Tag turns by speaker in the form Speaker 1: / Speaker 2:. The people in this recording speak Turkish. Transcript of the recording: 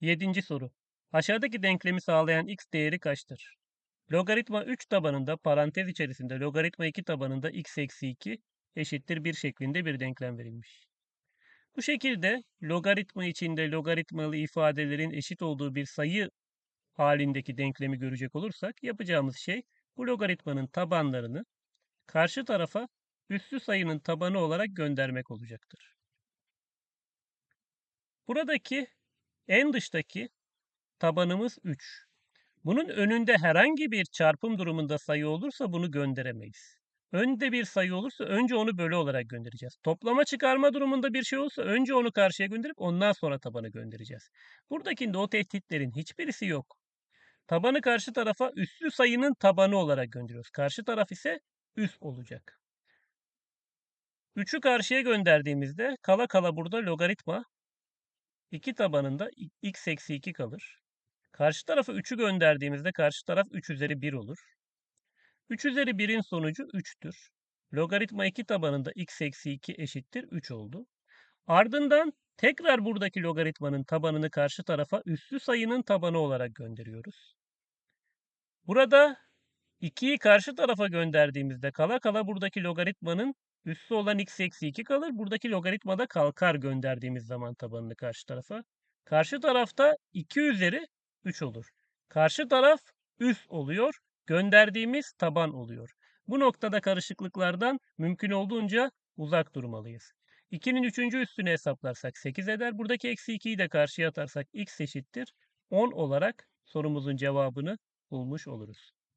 Speaker 1: Yedinci soru. Aşağıdaki denklemi sağlayan x değeri kaçtır? Logaritma 3 tabanında parantez içerisinde logaritma 2 tabanında x eksi 2 eşittir 1 şeklinde bir denklem verilmiş. Bu şekilde logaritma içinde logaritmalı ifadelerin eşit olduğu bir sayı halindeki denklemi görecek olursak yapacağımız şey bu logaritmanın tabanlarını karşı tarafa üssü sayının tabanı olarak göndermek olacaktır. Buradaki en dıştaki tabanımız 3. Bunun önünde herhangi bir çarpım durumunda sayı olursa bunu gönderemeyiz. Önde bir sayı olursa önce onu bölü olarak göndereceğiz. Toplama çıkarma durumunda bir şey olursa önce onu karşıya gönderip ondan sonra tabanı göndereceğiz. Buradakinde o tehditlerin hiçbirisi yok. Tabanı karşı tarafa üslü sayının tabanı olarak gönderiyoruz. Karşı taraf ise üst olacak. 3'ü karşıya gönderdiğimizde kala kala burada logaritma 2 tabanında x eksi 2 kalır. Karşı tarafa 3'ü gönderdiğimizde karşı taraf 3 üzeri 1 olur. 3 üzeri 1'in sonucu 3'tür. Logaritma 2 tabanında x eksi 2 eşittir 3 oldu. Ardından tekrar buradaki logaritmanın tabanını karşı tarafa üssü sayının tabanı olarak gönderiyoruz. Burada 2'yi karşı tarafa gönderdiğimizde kala kala buradaki logaritmanın üssü olan x eksi 2 kalır. Buradaki logaritma da kalkar gönderdiğimiz zaman tabanını karşı tarafa. Karşı tarafta 2 üzeri 3 olur. Karşı taraf üst oluyor. Gönderdiğimiz taban oluyor. Bu noktada karışıklıklardan mümkün olduğunca uzak durmalıyız. 2'nin 3. üstünü hesaplarsak 8 eder. Buradaki eksi 2'yi de karşıya atarsak x eşittir 10 olarak sorumuzun cevabını bulmuş oluruz.